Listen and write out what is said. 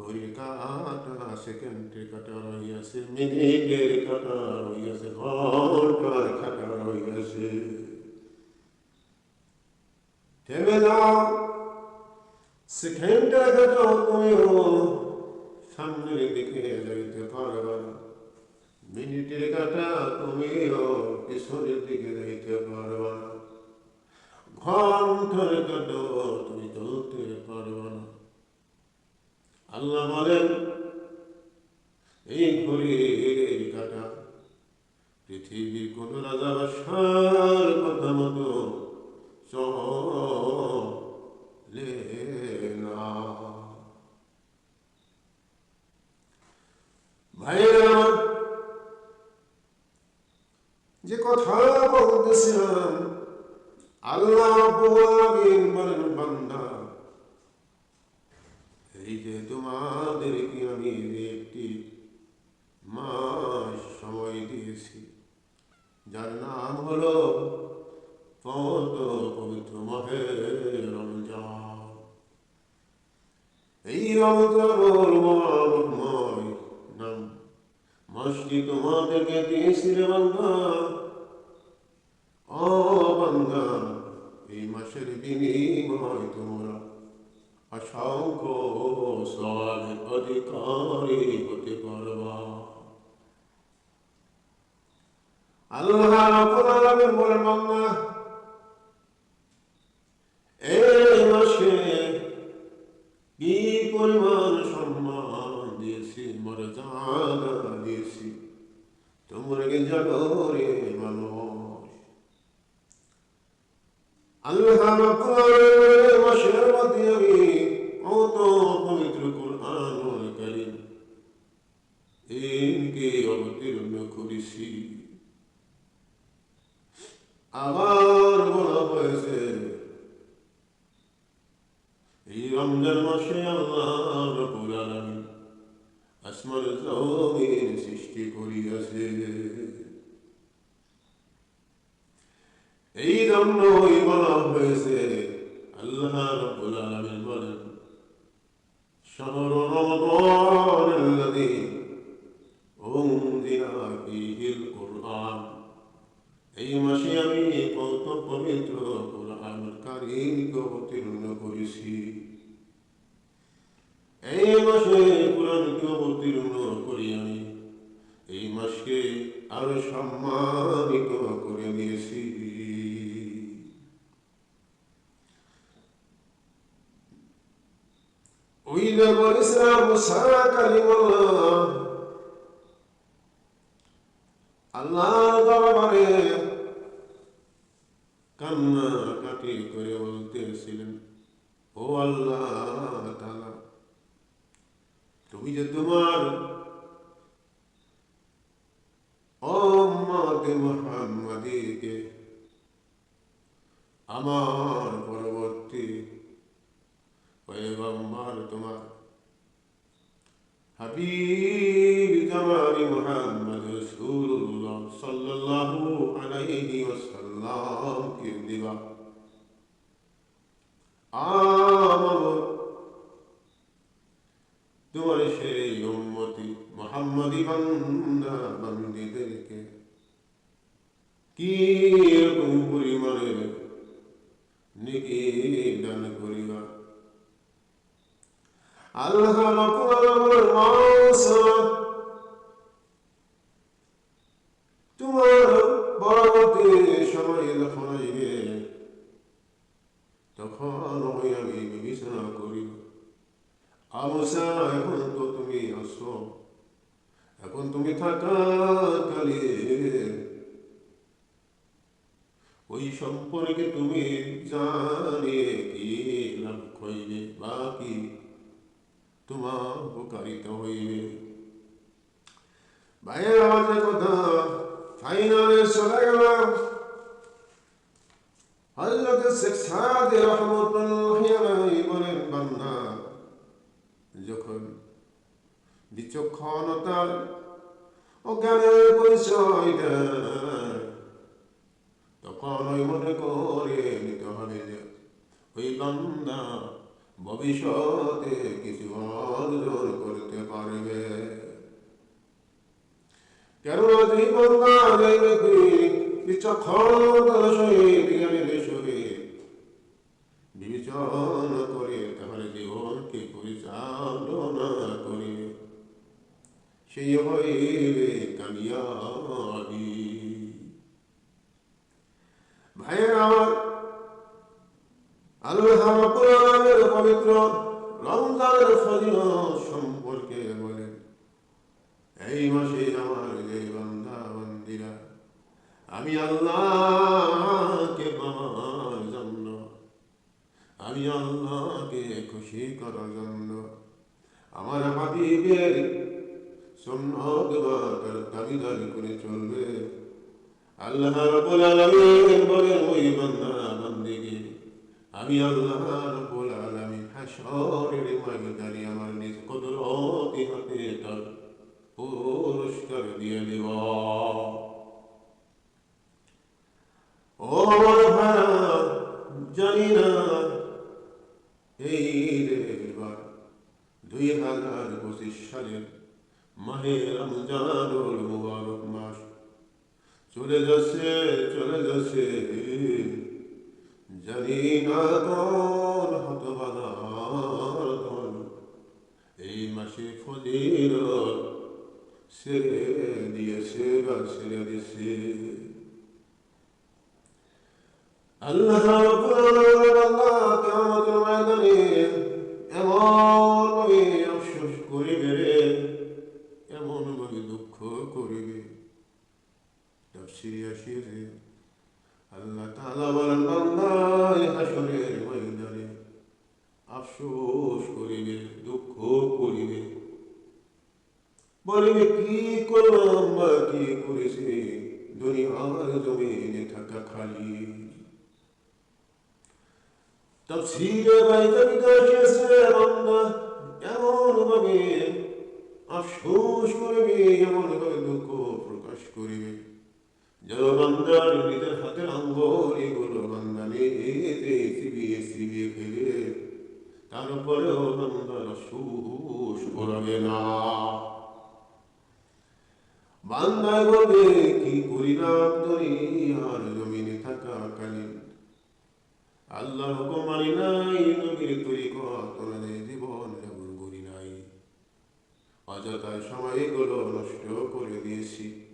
ঘড়ির কাটা সেকেন্ডের কাটা রইয়াছে মিনিটের কাটা রইয়াছে ঘণ্টার কাটা রইয়াছে থেমে যাও সেকেন্ডের কাটা তুমিও সামনের দিকে যাইতে পারবা মিনিটের কাটা তুমিও পিছনের দিকে যাইতে পারবা ঘণ্টার কাটা তুমি চলতে পারবা না আল্লাহ বলেন, এই ঘড়ির কাটা পৃথিবীর কোন রাজা বাসার কথা মতো ভাইরা যে কথা বলতেছিলাম আল্লাহ বলেন বান্দা এই যে তোমাদেরকে আমি যে একটি মাস সময় দিয়েছি, যার নাম হলো পবিত্র মহে রমজান। এই রমজানুর মহাময় নাম। মাসটি তোমাদেরকে দিয়েছি রে বান্দা। ও বান্দা, এই মাসের বিনিময় তোমরা অসংখ্য সওয়াবের অধিকারী হতে আল্লাহ কি পরিমাণ সম্মান দিয়েছি আল্লাহ আলামিনের মাসের মধ্যে আমি অত পবিত্র কোরআনুল কারীম এনকে অবতীর্ণ করেছি আবার বলা হয়েছে এই রমজান মাসে আল্লাহ রবুল আলামিন আসমান জমিন সৃষ্টি করিয়াছে। এই জন্যই বলা হয়েছে, আল্লাহ রবুল আলামিন বলেন শহর রমাদান করেছি। এই মাসে কোরআনকে অবতীর্ণ করি আমি। এই মাসকে আরও সম্মানিত করে দিয়েছি। ওই নবর ইসলাম কালিমাল্লাহ আল্লাহ কান্না কাটি করে বলতেছিলেন। ও আল্লাহ তালা তুমি যে তোমার মুহাম্মাদীকে আমার পরবর্তী পয়গম্বর তোমার হাবিব জামানি মুহাম্মদ রাসূলুল্লাহ সাল্লাল্লাহু আলাইহি ওয়াসাল্লাম কে দিবা আমার তোমার সেই উম্মতি মোহাম্মদী বান্দা বান্দিদেরকে কি রকম পরিমাণে নেকি দান করিবা। আল্লাহ রাব্বুল আলামিনের তোমার পরবর্তী সময় যখন আসবে, তখন ওই আমি বিবেচনা করি আবসা এখন তো তুমি আসো। এখন তুমি থাকা কালে ওই সম্পর্কে তুমি জানে কি? লাভ হইবে বা কি তোমার উপকারিতা হইবে। ভাইয়ের আমাদের কথা ফাইনালে চলে গেলাম হজরত শেখ সাদ রহমতুল্লাহ আলাইহি বলেন, বান্দা, যখন বিচক্ষণতার ও জ্ঞানের পরিচয় দেয় হইলাম না ভবিষ্যতে কিছু অর্জন করতে পারবে। কেন জীবন না বিবেচন করে তাহলে জীবনকে পরিচালনা করে সেই হইবে কামিয়াবি ভাইয়ের আমার আল্লাহ রাব্বুল সম্পর্কে এই আমার বান্দিরা আমি আল্লাহকে পাওয়ার জন্য, আমি আল্লাহকে খুশি করার জন্য, আমার হাবিবের সুন্নত বা দাবিদারি করে চলবে। আল্লাহ বলেন, ওই আমি আল্লাহ রাব্বুল আলামিন হাসরের ময়দানে আমার নিজ কুদরতি হাতে তার পুরস্কার দিয়ে দেব। ও ভাইরা জানি না এই রেবার দুই হাজার পঁচিশ সালের মাহে রমজানুল মুবারক মাস চলে যাচ্ছে, চলে যাচ্ছে জানি না কোন হতবাদার দল এই মাসে ফজির ছেড়ে দিয়েছে বা ছেড়ে দিয়েছে আল্লাহ কেমন ময়দানে এমন আফসোস করিবে রে, এমন ভাবে দুঃখ করিবে। আসিয়েছে আল্লাহ তাআলা বলেন, বান্দা, এই হাসরের ময়দানে আফসোস করিবে, দুঃখ করিবে। বলিবে, কি করলাম বা কি করেছি? দুনিয়ার জমিনে থাকা খালি। তাফসীরে বাইতাবিতে এসেছে বান্দা এমন ভাবে আফসোস করবে এমন ভাবে দুঃখ প্রকাশ করিবে যেন বান্দার নিজের হাতের আঙ্গুল এগুলো বান্দা নিজে চিবিয়ে চিবিয়ে খেলে তারপরেও বান্দার আফসোস করবে না। বান্দায় বলবে, কি করিলাম আল্লাহ হুকুম মানি নাই, নবীর তরিকত অনুযায়ী জীবন যেমন করি নাই। অযথায় সময়গুলো নষ্ট করে দিয়েছি।